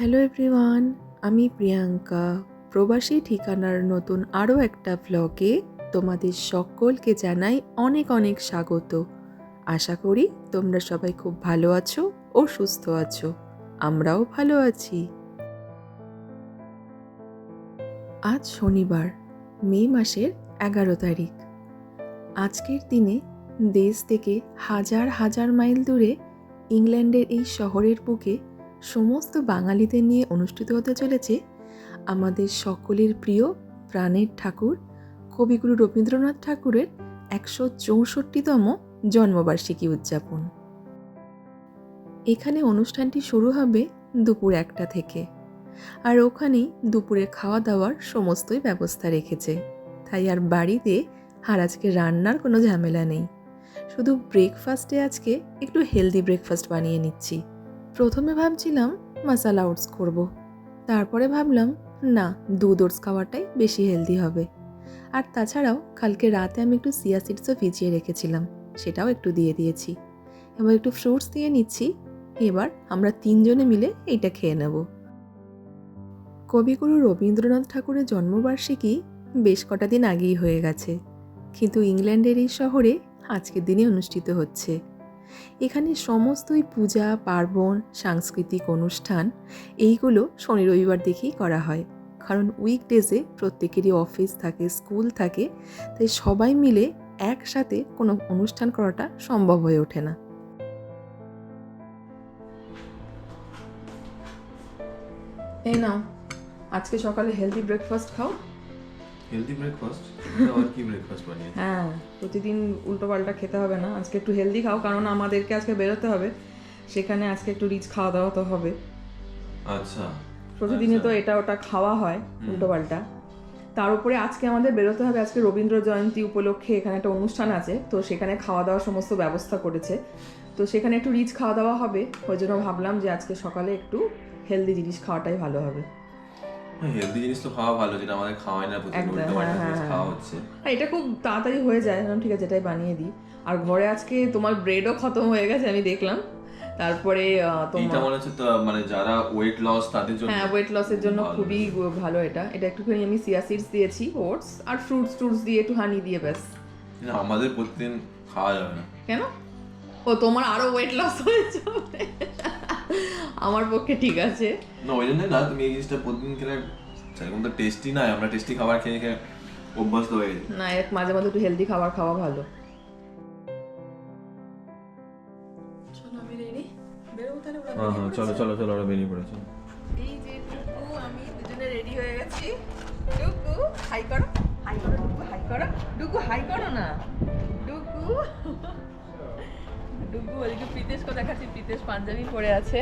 Hello everyone আমি প্রিয়াঙ্কা। প্রবাসী ঠিকানার নতুন আরও একটা ভ্লগে তোমাদের সকলকে জানাই অনেক অনেক স্বাগত। আশা করি তোমরা সবাই খুব ভালো আছো ও সুস্থ আছো। আমরাও ভালো আছি। আজ শনিবার, মে মাসের এগারো তারিখ। আজকের দিনে দেশ থেকে হাজার হাজার মাইল দূরে ইংল্যান্ডের এই শহরের বুকে সমস্ত বাঙালিদের নিয়ে অনুষ্ঠিত হতে চলেছে আমাদের সকলের প্রিয় প্রাণের ঠাকুর কবিগুরু রবীন্দ্রনাথ ঠাকুরের একশো চৌষট্টিতম জন্মবার্ষিকী উদযাপন। এখানে অনুষ্ঠানটি শুরু হবে দুপুর একটা থেকে আর ওখানেই দুপুরে খাওয়া দাওয়ার সমস্তই ব্যবস্থা রেখেছে। তাই আর বাড়িতে আর আজকে রান্নার কোনো ঝামেলা নেই। শুধু ব্রেকফাস্টে আজকে একটু হেলদি ব্রেকফাস্ট বানিয়ে নিচ্ছি। প্রথমে ভাবছিলাম মশালা ওটস করব। তারপরে ভাবলাম, না, দুধ ওটস খাওয়াটাই বেশি হেলদি হবে। আর তাছাড়াও কালকে রাতে আমি একটু সিয়া সিডসও ভিজিয়ে রেখেছিলাম, সেটাও একটু দিয়ে দিয়েছি। এবার একটু ফ্রুটস দিয়ে নিচ্ছি, এবার আমরা তিনজনে মিলে এইটা খেয়ে নেব। কবিগুরু রবীন্দ্রনাথ ঠাকুরের জন্মবার্ষিকী বেশ কটা দিন আগেই হয়ে গেছে, কিন্তু ইংল্যান্ডের এই শহরে আজকের দিনে অনুষ্ঠিত হচ্ছে। এখানে সমস্তই পূজা, পার্বণ, সাংস্কৃতিক অনুষ্ঠান, এইগুলো শনি রবিবার দেখেই করা হয়। কারণ উইকডেজে প্রত্যেকেরই অফিস থাকে স্কুল থাকে, তাই সবাই মিলে একসাথে কোনো অনুষ্ঠান করাটা সম্ভব হয়ে ওঠে না। এই নাও, আজকে সকালে হেলদি ব্রেকফাস্ট খাও। হেলদি ব্রেকফাস্ট আবার কি ব্রেকফাস্ট বানিয়ে? হ্যাঁ প্রতিদিন উল্টো পাল্টা খেতে হবে না। আজকে একটু হেলদি খাও কারণ আমাদেরকে আজকে বেরোতে হবে। সেখানে আজকে একটু রিচ খাওয়া দাওয়া তো হবে। আচ্ছা। প্রতিদিনে তো এটা ওটা খাওয়া হয় উল্টো পাল্টা। তার উপরে আজকে আমাদের বেরোতে হবে আজকে রবীন্দ্র জয়ন্তী উপলক্ষে এখানে একটা অনুষ্ঠান আছে তো সেখানে খাওয়া দাওয়ার সমস্ত ব্যবস্থা করেছে। তো সেখানে একটু রিচ খাওয়া দাওয়া হবে ওই জন্য ভাবলাম যে আজকে সকালে একটু হেলদি জিনিস খাওয়াটাই ভালো হবে। হেলদি জিনিস তো খাওয়া ভালো যেটা আমাদের খাওয়াই না প্রতিদিন উল্টো পাল্টা হ্যাঁ, জিনিস হ্যাঁ, খাওয়া হ্যাঁ। হচ্ছে। আর এটা খুব তাড়াতাড়ি হয়ে যায় আমি ঠিক আছে এটাই বানিয়ে দিই। আর ঘরে আজকে তোমার ব্রেডও খতম হয়ে গেছে আমি দেখলাম। তারপরে তোমার মনে হচ্ছে মানে যারা ওয়েট লস তাদের জন্য হ্যাঁ ওয়েট লসের জন্য খুবই ভালো এটা। এটা একটুখানি আমি সিয়া সিডস দিয়েছি ওটস আর ফ্রুটস ট্রুটস দিয়ে একটু হানি দিয়ে ব্যাস। না, আমাদের প্রতিদিন খাওয়া যাবে না। কেন? ও তোমার আরও ওয়েট লস হয়ে যাবে। আমার পক্ষে ঠিক আছে। না ওই জন্য না তুমি এই জিনিসটা প্রতিদিন খেলে সেরকম তো টেস্টি নয় আমরা টেস্টি খাবার খেয়ে খেয়ে অভ্যস্ত হয়ে গেছি। না এক মাঝে মাঝে একটু হেলদি খাবার খাওয়া ভালো। চলো হ্যাঁ হ্যাঁ চলো চলো চলো ওরা বেরিয়ে পড়েছে। এই যে টুকু আমি দুজনে রেডি হয়ে গেছি। টুকু হাই করো। হাই করো টুকু হাই করো। টুকু হাই করো না। টুকু ওদিকে প্রীতেশকে দেখাচ্ছি প্রীতেশ পাঞ্জাবি পরে আছে।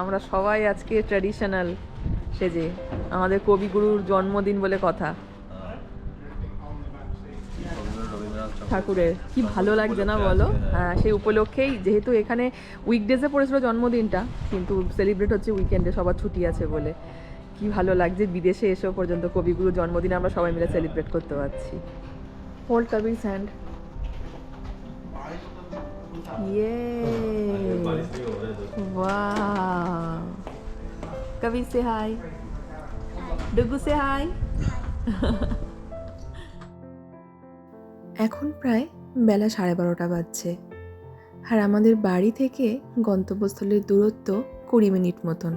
আমরা সবাই আজকে ট্র্যাডিশনাল সেজে, আমাদের কবিগুরুর জন্মদিন বলে কথা। ঠাকুরের, কি ভালো লাগছে না বলো? হ্যাঁ সেই উপলক্ষেই, যেহেতু এখানে উইকডেজে পড়েছিল জন্মদিনটা, কিন্তু সেলিব্রেট হচ্ছে উইকেন্ডে সবার ছুটি আছে বলে। কি ভালো লাগছে, বিদেশে এসেও পর্যন্ত কবিগুরুর জন্মদিন আমরা সবাই মিলে সেলিব্রেট করতে পারছি। হোল্ড কবির স্যান্ড ইয়ে वाह कवि से हाय ডুগু সে হাই এখন প্রায় বেলা সাড়ে বারোটা বাজছে আর আমাদের বাড়ি থেকে গন্তব্যস্থলের দূরত্ব কুড়ি মিনিট মতন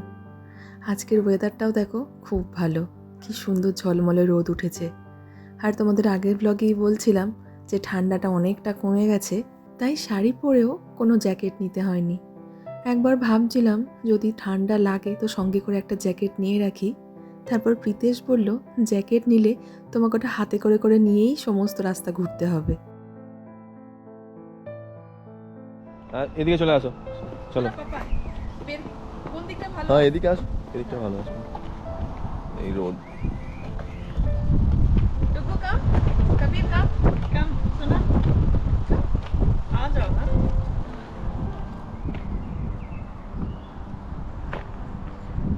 আজকের ওয়েদারটাও দেখো খুব ভালো কি সুন্দর ঝলমলে রোদ উঠেছে আর তোমাদের আগের ব্লগেই বলছিলাম যে ঠান্ডাটা অনেকটা কমে গেছে তাই শাড়ি পরেও কোনো জ্যাকেট নিতে হয়নি। একবার ভাবছিলাম যদি ঠান্ডা লাগে তো সঙ্গে করে একটা জ্যাকেট নিয়ে রাখি। তারপর প্রীতেশ বলল জ্যাকেট নিলে তোমাকে ওটা হাতে করে করে নিয়েই সমস্ত রাস্তা ঘুরতে হবে। এদিকে চলে আসো। চলো। কোন দিকটা ভালো হ্যাঁ এদিকে আসো। এদিকটা ভালো আসো এই রোদ। डुगू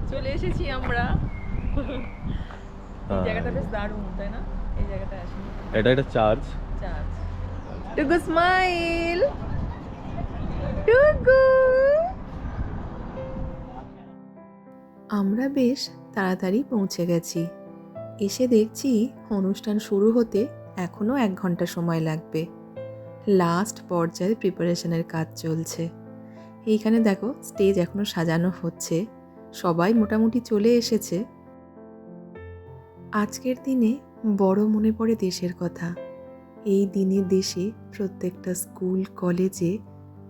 চলে এসেছি আমরা এই জায়গাটা বেশ দারুণ তাই না এই জায়গাটা আসি এটা একটা চার্জ চার্জ টুকু স্মাইল টুকু আমরা বেশ তাড়াতাড়ি পৌঁছে গেছি। এসে দেখছি অনুষ্ঠান শুরু হতে এখনও এক ঘণ্টা সময় লাগবে। লাস্ট পর্যায়ে প্রিপারেশনের কাজ চলছে। এইখানে দেখো স্টেজ এখনও সাজানো হচ্ছে। সবাই মোটামুটি চলে এসেছে। আজকের দিনে বড় মনে পড়ে দেশের কথা। এই দিনে দেশে প্রত্যেকটা স্কুল, কলেজে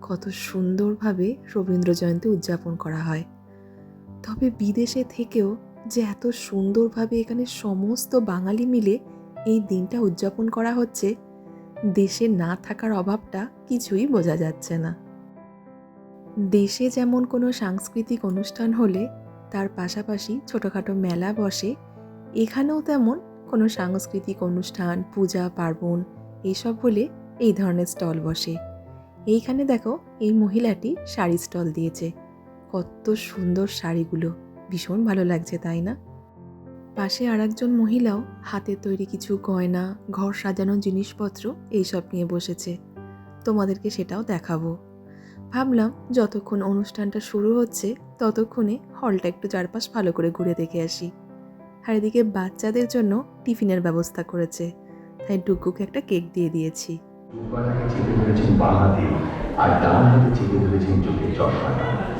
কত সুন্দরভাবে রবীন্দ্র জয়ন্তী উদযাপন করা হয়। তবে বিদেশে থেকেও যে এত সুন্দরভাবে এখানে সমস্ত বাঙালি মিলে এই দিনটা উদযাপন করা হচ্ছে দেশে না থাকার অভাবটা কিছুই বোঝা যাচ্ছে না। দেশে যেমন কোনো সাংস্কৃতিক অনুষ্ঠান হলে তার পাশাপাশি ছোটোখাটো মেলা বসে, এখানেও তেমন কোনো সাংস্কৃতিক অনুষ্ঠান, পূজা, পার্বণ এইসব হলে এই ধরনের স্টল বসে। এইখানে দেখো এই মহিলাটি শাড়ি স্টল দিয়েছে। কত সুন্দর শাড়িগুলো, ভীষণ ভালো লাগছে, তাই না? পাশে আরেকজন মহিলাও হাতে তৈরি কিছু গয়না, ঘর সাজানোর জিনিসপত্র এইসব নিয়ে বসেছে। তোমাদেরকে সেটাও দেখাবো। ভাবলাম যতক্ষণ অনুষ্ঠানটা শুরু হচ্ছে ততক্ষণে হলটা একটু চারপাশ ভালো করে ঘুরে দেখে আসি। আর এদিকে বাচ্চাদের জন্য টিফিনের ব্যবস্থা করেছে। তাই ডুগ্গুকে একটা কেক দিয়ে দিয়েছি। আর ডান হাতে চেপে ধরেছেন চশমাটা। আর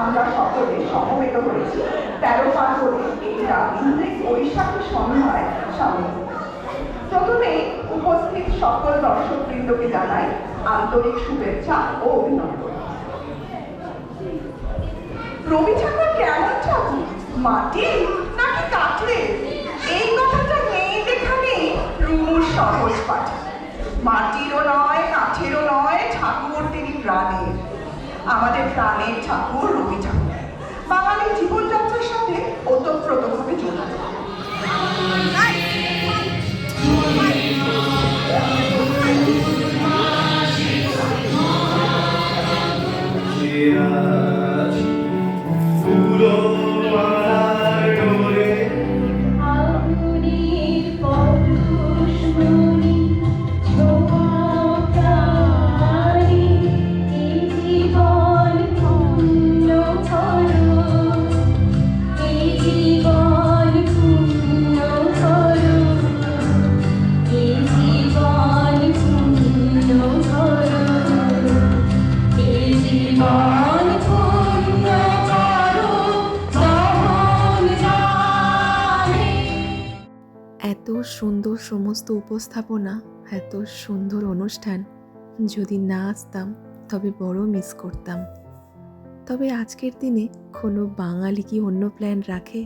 আমরা সকলে সমবেত হয়েছি। তেরো সামিল প্রথমে উপস্থিত সকল জানাই আন্তরিক শুভেচ্ছা ও অভিনন্দন। রবি ঠাকুর কেমন ঠাকুর? মাটি নাকি কাঠলে এই কথাটা মেয়েদের খানেই রুমুর সহজ পাঠ। মাটিরও নয়, কাঠেরও নয়, ঠাকুর তিনি প্রাণের। আমাদের প্রাণের ঠাকুর রবি ঠাকুর। বাঙালির জীবনযাত্রার সাথে ওতপ্রোতভাবে জড়িত। আগুনের সমস্ত উপস্থাপনা এত সুন্দর অনুষ্ঠান। যদি না আসতাম, তবে বড় মিস করতাম। তবে আজকের দিনে কোনো বাঙালি কি অন্য প্ল্যান রাখে?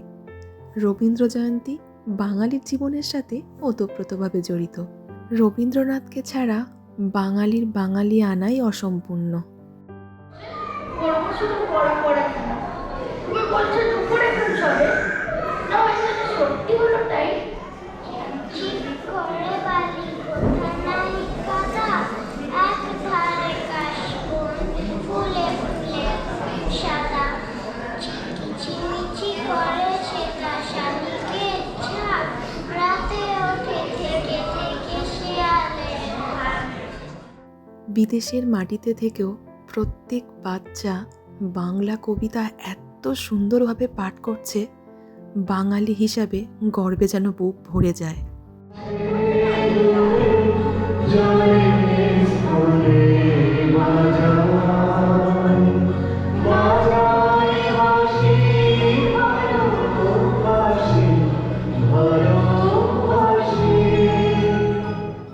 রবীন্দ্র জয়ন্তী বাঙালির জীবনের সাথে ওতপ্রোতভাবে জড়িত। রবীন্দ্রনাথকে ছাড়া বাঙালির বাঙালি আনাই অসম্পূর্ণ। কেন সবে না এখানে সত্যি হলো তাই চিপ করে বালি কোথা নাই কাদা এক ধারে কাশবন ফুলে ফুলে সাদা চিমিচি করে সেটা শালিকের ছাপ রাতে ওঠে থেকে থেকে শিয়ালের হাট বিদেশের মাটিতে থেকেও প্রত্যেক বাচ্চা বাংলা কবিতা এত সুন্দরভাবে পাঠ করছে, বাঙালি হিসাবে গর্বে যেন বুক ভরে যায়।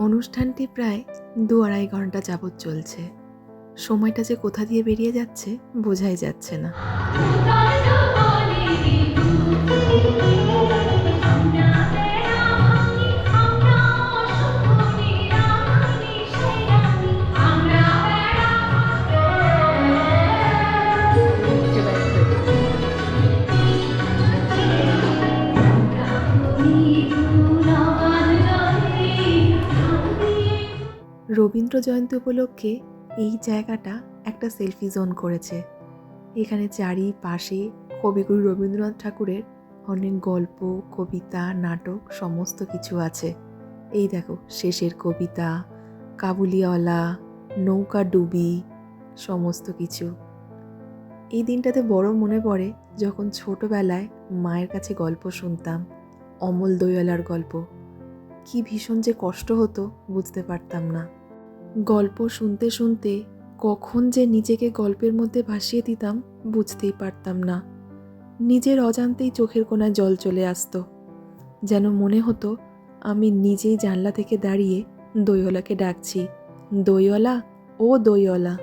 অনুষ্ঠানটি প্রায় দু আড়াই ঘণ্টা যাবৎ চলছে। সময়টা যে কোথা দিয়ে বেরিয়ে যাচ্ছে বোঝাই যাচ্ছে না। রবীন্দ্র জয়ন্তী উপলক্ষে এই জায়গাটা একটা সেলফি জোন করেছে। এখানে চারিপাশে কবিগুরু রবীন্দ্রনাথ ঠাকুরের অনেক গল্প, কবিতা, নাটক, সমস্ত কিছু আছে। এই দেখো, শেষের কবিতা, কাবুলিওয়ালা, নৌকা ডুবি, সমস্ত কিছু। এই দিনটাতে বড় মনে পড়ে যখন ছোটবেলায় মায়ের কাছে গল্প শুনতাম, অমল দইওয়ালার গল্প। কি ভীষণ যে কষ্ট হতো, বুঝতে পারতাম না। গল্প শুনতে শুনতে কখন যে নিজেকে গল্পের মধ্যে ভাসিয়ে দিতাম বুঝতেই পারতাম না। নিজের অজান্তেই চোখের কোনায় জল চলে আসতো। যেন মনে হতো, আমি নিজেই জানলা থেকে দাঁড়িয়ে দইওয়ালাকে ডাকছি। দইওয়ালা? ও দইওয়ালা।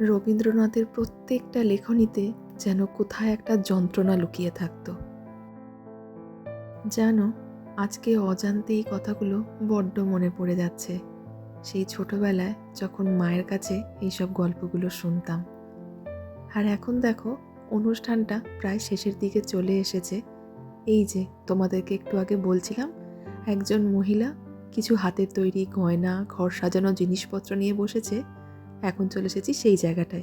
রবীন্দ্রনাথের প্রত্যেকটা লেখনীতে যেন কোথায় একটা যন্ত্রণা লুকিয়ে থাকত। জানো, আজকে অজান্তে এই কথাগুলো বড্ড মনে পড়ে যাচ্ছে। সেই ছোটবেলায় যখন মায়ের কাছে এইসব গল্পগুলো শুনতাম। আর এখন দেখো, অনুষ্ঠানটা প্রায় শেষের দিকে চলে এসেছে। এই যে, তোমাদেরকে একটু আগে বলছিলাম, একজন মহিলা কিছু হাতের তৈরি গয়না, ঘর সাজানো জিনিসপত্র নিয়ে বসেছে। এখন চলে এসেছি সেই জায়গাটায়।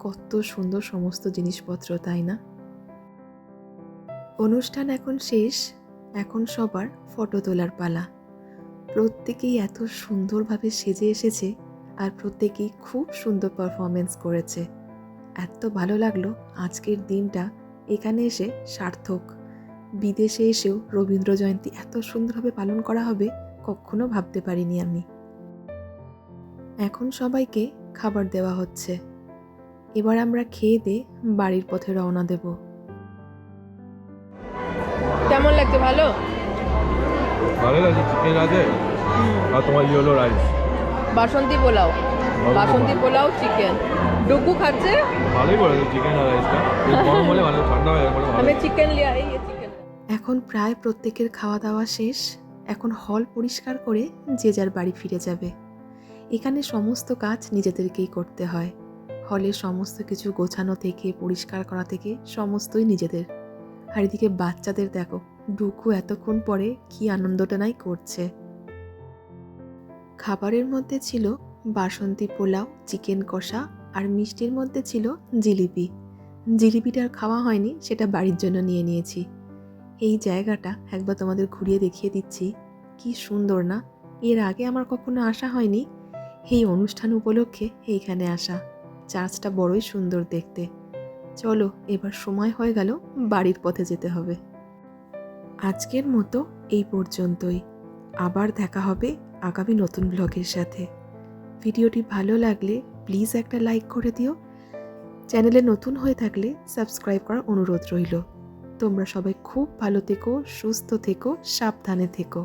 কত সুন্দর সমস্ত জিনিসপত্র, তাই না? অনুষ্ঠান এখন শেষ, এখন সবার ফটো তোলার পালা। প্রত্যেকেই এত সুন্দরভাবে সেজে এসেছে আর প্রত্যেকেই খুব সুন্দর পারফরমেন্স করেছে। এত ভালো লাগল আজকের দিনটা এখানে এসে সার্থক। বিদেশে এসেও রবীন্দ্র জয়ন্তী এত সুন্দরভাবে পালন করা হবে কখনো ভাবতে পারিনি আমি। এখন সবাইকে খাবার দেওয়া হচ্ছে। এবার আমরা খেয়ে দিয়ে বাড়ির পথে রওনা দেব। কেমন লাগছে ভালো? ভালো লাগছে চিকেন আছে? আর তোমার yellow rice basanti pulao. Basanti pulao chicken ডুগু খাচ্ছে? ভালোই চিকেন আর রাইসটা গরম হলে ভালো ঠান্ডা হয়ে গেলে ভালো। চিকেন লিয়া এই চিকেন এখন প্রায় প্রত্যেকের খাওয়া দাওয়া শেষ। এখন হল পরিষ্কার করে যে যার বাড়ি ফিরে যাবে। এখানে সমস্ত কাজ নিজেদেরকেই করতে হয়। হলের সমস্ত কিছু গোছানো থেকে পরিষ্কার করা থেকে সমস্তই নিজেদের। আর এদিকে বাচ্চাদের দেখো ডুকু এতক্ষণ পরে কি আনন্দটা নাই করছে। খাবারের মধ্যে ছিল বাসন্তী পোলাও, চিকেন কষা আর মিষ্টির মধ্যে ছিল জিলিপি। জিলিপিটা আর খাওয়া হয়নি, সেটা বাড়ির জন্য নিয়ে নিয়েছি। এই জায়গাটা একবার তোমাদের ঘুরিয়ে দেখিয়ে দিচ্ছি। কি সুন্দর না? এর আগে আমার কখনো আসা হয়নি। এই অনুষ্ঠান উপলক্ষে এইখানে আসা। চার্চটা বড়ই সুন্দর দেখতে। চলো, এবার সময় হয়ে গেল, বাড়ির পথে যেতে হবে। আজকের মতো এই পর্যন্তই। আবার দেখা হবে আগামী নতুন ব্লগের সাথে। ভিডিওটি ভালো লাগলে প্লিজ একটা লাইক করে দিও। চ্যানেলে নতুন হয়ে থাকলে সাবস্ক্রাইব করার অনুরোধ রইল। তোমরা সবাই খুব ভালো থেকো, সুস্থ থেকো, সাবধানে থেকো।